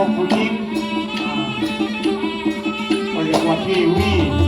พวกผู้หญิงเรียกว่าพี่วี่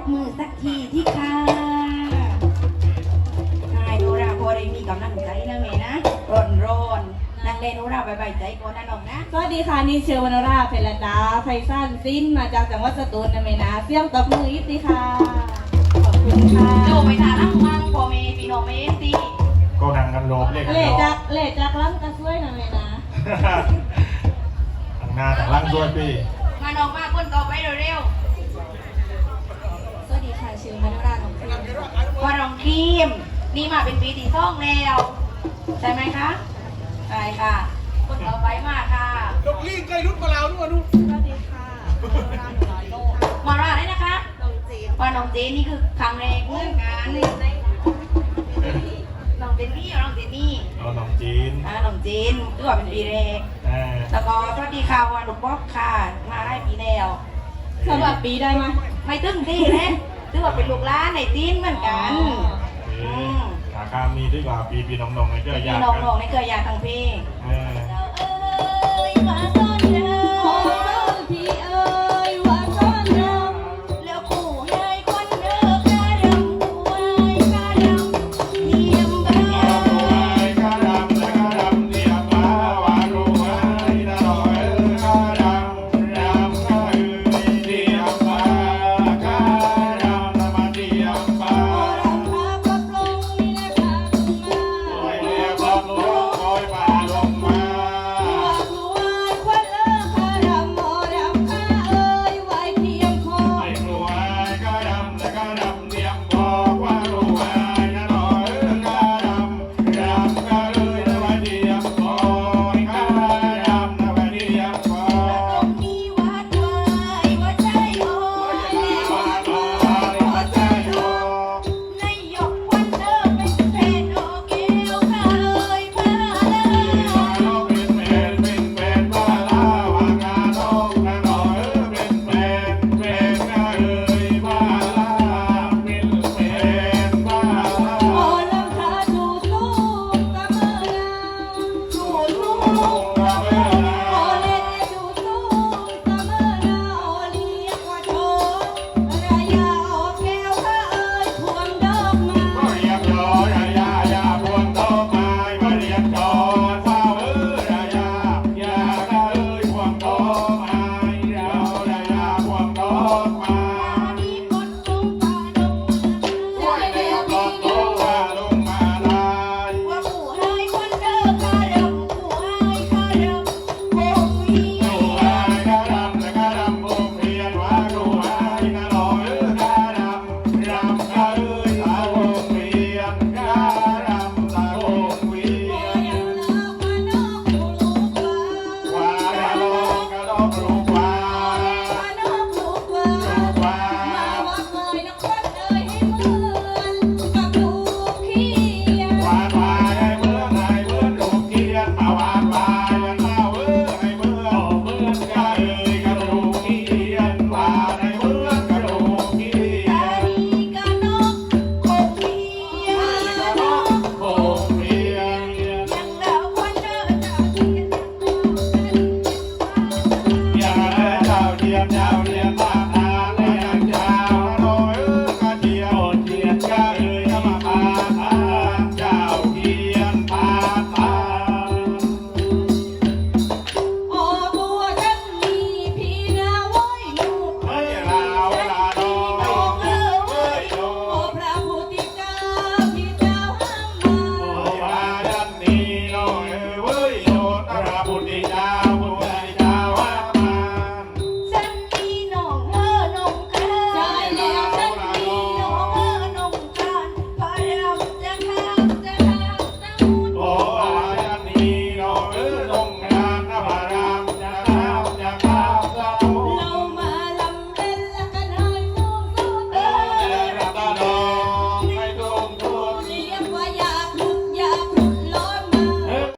บมือสักทีที่ค่ะนายโนราพอได้มีกำลังใจนะเมนะร้อนรอนนางเลนโนราบายบายใจโกนะน้องนะสวัสดีค่ะนี่เชลวโนราเพลดาไทซันซินมาจากจังหวัดสตูลนะเมนะเสียงตบมืออีกทีค่ะขอบคุณค่ะโจไปทานังมังพอมีพี่น้องเมตีก็นั่งกันรอบเลยกันโลเลจากเละจากล้ำกระซวยนะเมนะทางหน้าทางล่างด้วยพี่มาหนองมาคนต่อไปเร็ว นี่มาเป็นปีที่สองแล้ว ใช่ไหมคะใช่ค่ะ คนต่อไปมาค่ะลงลิงใกล้รุ่นมาแล้วด้วยนู่นสวัสดีค่ะมรราหนูน้อยโลกมาราได้นะคะน้องจีนว่าน้องเจนนี่คือครั้งแรกเหมือนกันน้องเจนนี่น้องเจนนี่เอาน้องจีนอ่าน้องเจนถือว่าเป็นปีแรกอ่าแล้วก็สวัสดีค่ะวันลุงบ๊อบค่ะ มาได้ปีแล้วสำหรับปีได้ไหมไม่ตึ้งที่นะถือว่าเป็นลูกหล้านในตีนเหมือนกัน โอเคขาคามมีดีกว่าปีปีน้องๆในเจ้าพี่ยากน้กันองๆในเครือยาทางเพลงเออ